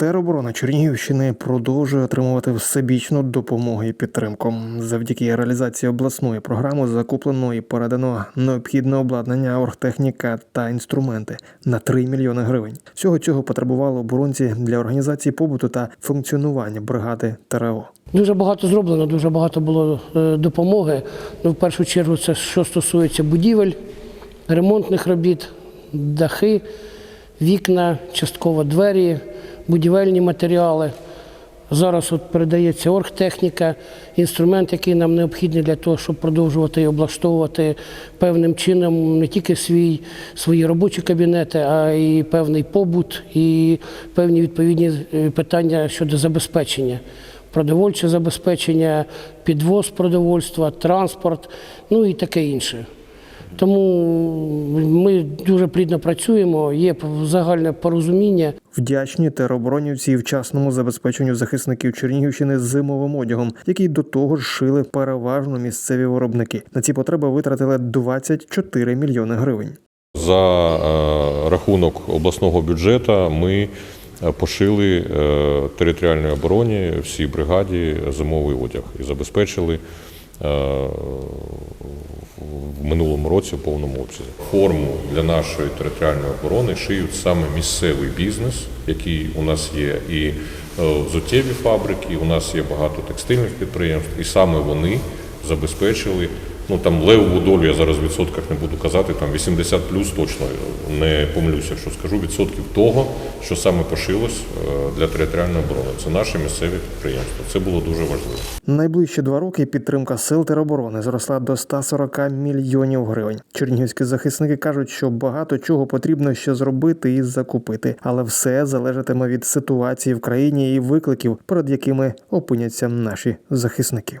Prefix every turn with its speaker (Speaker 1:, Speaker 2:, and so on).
Speaker 1: Тероборона Чернігівщини продовжує отримувати всебічну допомогу і підтримку. Завдяки реалізації обласної програми закуплено і передано необхідне обладнання, оргтехніка та інструменти на 3 мільйони гривень. Всього цього потребувало оборонці для організації побуту та функціонування бригади ТРО.
Speaker 2: Дуже багато зроблено, дуже багато було е, допомоги. Ну, в першу чергу, це що стосується будівель, ремонтних робіт, дахи, вікна, частково двері, будівельні матеріали. Зараз от передається оргтехніка, інструмент, який нам необхідний для того, щоб продовжувати і облаштовувати певним чином не тільки свій, свої робочі кабінети, а й певний побут і певні відповідні е, питання щодо забезпечення. Продовольче забезпечення, підвоз продовольства, транспорт, ну і таке інше. Тому ми дуже плідно працюємо, є загальне порозуміння.
Speaker 1: Вдячні тероборонівці і вчасному забезпеченню захисників Чернігівщини зимовим одягом, який до того ж шили переважно місцеві виробники. На ці потреби витратили 24 мільйони гривень.
Speaker 3: За е, рахунок обласного бюджету ми е, пошили е, територіальній обороні всій бригаді зимовий одяг і забезпечили в минулому році у повному обсязі. Форму для нашої територіальної оборони шиють саме місцевий бізнес, який у нас є, і е, взуттєві фабрики, у нас є багато текстильних підприємств, і саме вони забезпечили. Ну там левову долю я зараз в відсотках не буду казати, там 80 плюс точно не помилюся, якщо скажу відсотків того, що саме пошилось е, для територіальної оборони. Це наші місцеві підприємства. Це було дуже важливо.
Speaker 1: Найближчі два роки підтримка сил тероборони зросла до 140 мільйонів гривень. Чернігівські захисники кажуть, що багато чого потрібно ще зробити і закупити, але все залежатиме від ситуації в країні і викликів, перед якими опиняться наші захисники.